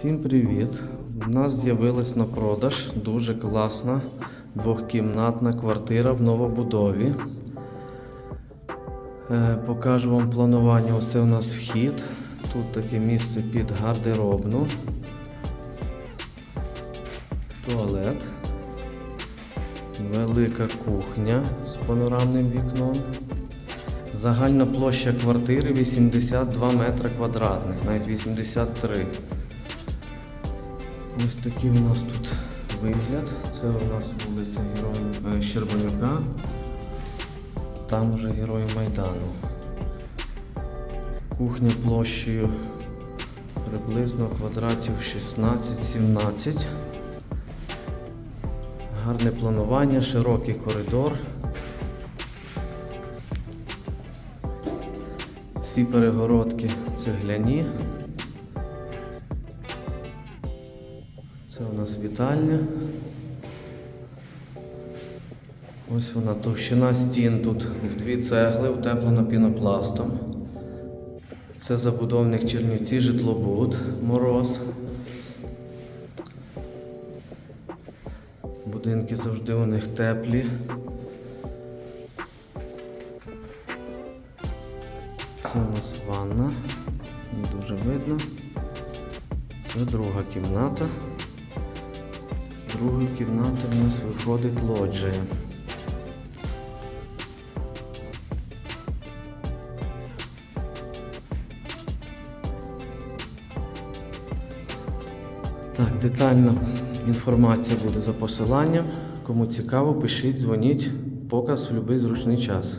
Всім привіт! У нас з'явилась на продаж дуже класна двохкімнатна квартира в новобудові. Е, Покажу вам планування. Ось це у нас вхід. Тут таке місце під гардеробну. Туалет. Велика кухня з панорамним вікном. Загальна площа квартири 82 метри квадратних, навіть 83. Ось такий у нас тут вигляд. Це у нас вулиця Героїв е, Щербанюка. Там вже Герої Майдану. Кухня площею приблизно квадратів 16-17. Гарне планування, широкий коридор. Всі перегородки цегляні. Це у нас вітальня. Ось вона товщина стін тут в дві цегли, утеплена пінопластом. Це забудовник Чернівці житлобуд мороз. Будинки завжди у них теплі. Це у нас ванна. Не дуже видно. Це друга кімната. Другої кімнати в нас виходить лоджія. Так, детальна інформація буде за посиланням. Кому цікаво, пишіть, дзвоніть, показ в будь-який зручний час.